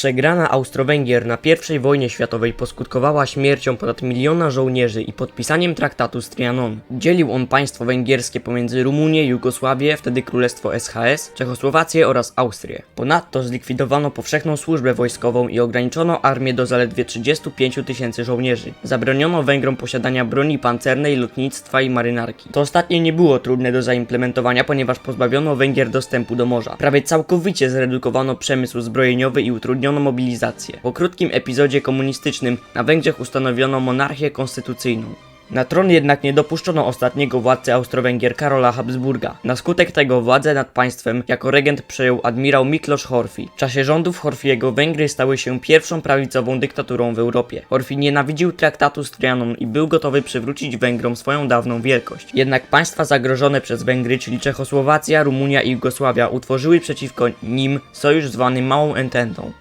Przegrana Austro-Węgier na I wojnie światowej poskutkowała śmiercią ponad miliona żołnierzy i podpisaniem traktatu z Trianon. Dzielił on państwo węgierskie pomiędzy Rumunię, Jugosławię, wtedy Królestwo SHS, Czechosłowację oraz Austrię. Ponadto zlikwidowano powszechną służbę wojskową i ograniczono armię do zaledwie 35 tysięcy żołnierzy. Zabroniono Węgrom posiadania broni pancernej, lotnictwa i marynarki. To ostatnie nie było trudne do zaimplementowania, ponieważ pozbawiono Węgier dostępu do morza. Prawie całkowicie zredukowano przemysł zbrojeniowy i utrudniono mobilizację. Po krótkim epizodzie komunistycznym na Węgrzech ustanowiono monarchię konstytucyjną. Na tron jednak nie dopuszczono ostatniego władcy Austro-Węgier Karola Habsburga. Na skutek tego władzę nad państwem jako regent przejął admirał Miklos Horthy. W czasie rządów Horthyego Węgry stały się pierwszą prawicową dyktaturą w Europie. Horthy nienawidził traktatu z Trianon i był gotowy przywrócić Węgrom swoją dawną wielkość. Jednak państwa zagrożone przez Węgry, czyli Czechosłowacja, Rumunia i Jugosławia utworzyły przeciwko nim sojusz zwany Małą Ententą.